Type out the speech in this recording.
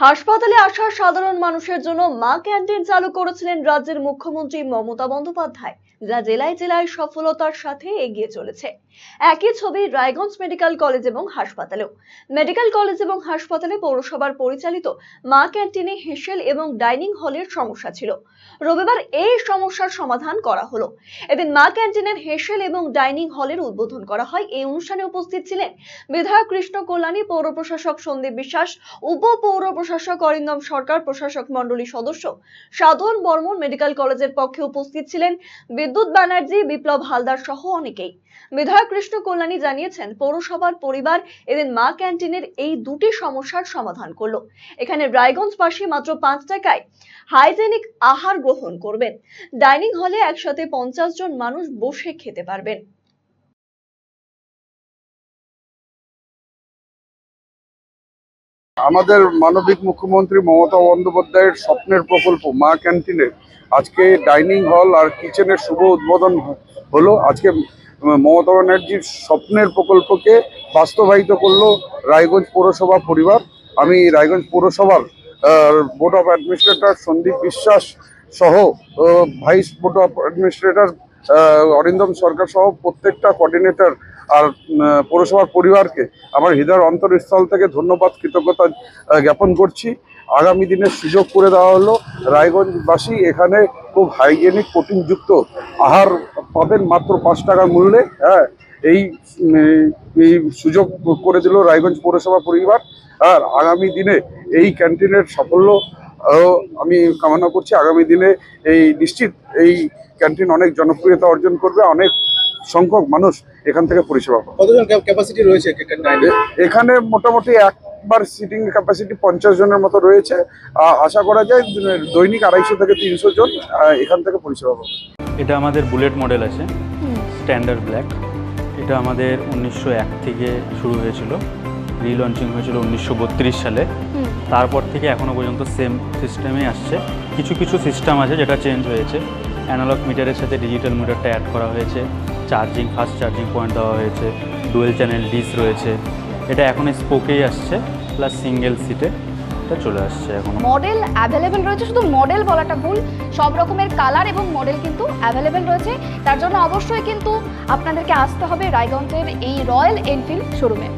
হাসপাতালে আসা সাধারণ মানুষের জন্য মা ক্যান্টিন চালু করেছিলেন রাজ্যের মুখ্যমন্ত্রী মমতা বন্দ্যোপাধ্যায়। যা জেলায় জেলায় সফলতার সাথে এগিয়ে চলেছে। একই ছবি রায়গঞ্জ মেডিকেল কলেজ এবং হাসপাতালেও। মেডিকেল কলেজ এবং হাসপাতালে পৌরসভার পরিচালিত মা ক্যান্টিনে হেসেল এবং ডাইনিং হলের সমস্যা ছিল। রবিবার এই সমস্যার সমাধান করা হলো। এদিন মা ক্যান্টিনের হেসেল এবং ডাইনিং হলের উদ্বোধন করা হয়। এই অনুষ্ঠানে উপস্থিত ছিলেন বিধায়ক কৃষ্ণ কল্যাণী, পৌর প্রশাসক সন্দীপ বিশ্বাস, উপ পৌর প্রশাসক অরিন্দম সরকার, প্রশাসক মণ্ডলী সদস্য সাধন বর্মন মেডিকেল কলেজের পক্ষে উপস্থিত ছিলেন বিদ্যুৎ ব্যানার্জি বিপ্লব হালদার সহ অনেকেই। বিধায়ক কৃষ্ণ কল্যাণী জানিয়েছেন, পৌরসভার পরিবার এদিন মা ক্যান্টিনের এই দুটি সমস্যার সমাধান করল। এখানে রায়গঞ্জবাসী মাত্র পাঁচ টাকায় হাইজেনিক আহার গ্রহণ করবেন। ডাইনিং হলে একসাথে পঞ্চাশ জন মানুষ বসে খেতে পারবেন। আমাদের মানবিক মুখ্যমন্ত্রী মমতা বন্দ্যোপাধ্যায়ের স্বপ্নের প্রকল্প, মা ক্যান্টিনে। আজকে ডাইনিং হল আর কিচেনের শুভ উদ্বোধন হলো। আজকে মমতা ব্যানার্জির স্বপ্নের প্রকল্পকে বাস্তবায়িত করল রায়গঞ্জ পৌরসভা পরিবার। আমি রায়গঞ্জ পৌরসভার board of administrator Sandip Biswas সহ vice board of administrator Arindam Sarkar সহ প্রত্যেকটা কোঅর্ডিনেটর আর পৌরসভার পরিবারকে আমার হৃদয়ের অন্তরস্থল থেকে ধন্যবাদ, কৃতজ্ঞতা জ্ঞাপন করছি। আগামী দিনে সুযোগ করে দেওয়া হলো, রায়গঞ্জবাসী এখানে খুব হাইজেনিক প্রোটিনযুক্ত আহার পাবেন মাত্র পাঁচ টাকা মূল্যে হ্যাঁ এই এই সুযোগ করে দিল রায়গঞ্জ পৌরসভা পরিবার। আর আগামী দিনে এই ক্যান্টিনের সাফল্য আমি কামনা করছি, আগামী দিনে এই নিশ্চিত এই ক্যান্টিন অনেক জনপ্রিয়তা অর্জন করবে, অনেক সংখ্যক মানুষ এখান থেকে পরিষেবা পাবে কতজন ক্যাপাসিটি রয়েছে এখানে মোটামুটি একবার সিটিং ক্যাপাসিটি পঞ্চাশ জনের মতো রয়েছে। আশা করা যায় দৈনিক আড়াইশো থেকে তিনশো জন এখান থেকে পরিষেবা পাবে। এটা আমাদের বুলেট মডেল আছে স্ট্যান্ডার্ড ব্ল্যাক। এটা আমাদের উনিশশো এক থেকে শুরু হয়েছিল রিলঞ্চিং হয়েছিল উনিশশো বত্রিশ সালে। তারপর থেকে এখনও পর্যন্ত সেম সিস্টেমে আসছে। কিছু কিছু সিস্টেম আছে যেটা চেঞ্জ হয়েছে। অ্যানালগ মিটারের সাথে ডিজিটাল মিটারটা অ্যাড করা হয়েছে। চার্জিং ফাস্ট চার্জিং পয়েন্ট দেওয়া হয়েছে ডুয়েল চ্যানেল ডিস রয়েছে। এটা এখন স্পোকেই আসছে প্লাস সিঙ্গেল সিটে এটা চলে আসছে এখন। মডেল অ্যাভেলেবেল রয়েছে, শুধু মডেল বলাটা ভুল, সব রকমের কালার এবং মডেল কিন্তু অ্যাভেলেবেল রয়েছে। তার জন্য অবশ্যই কিন্তু আপনাদেরকে আসতে হবে রায়গঞ্জের এই রয়্যাল এনফিল্ড শোরুমে।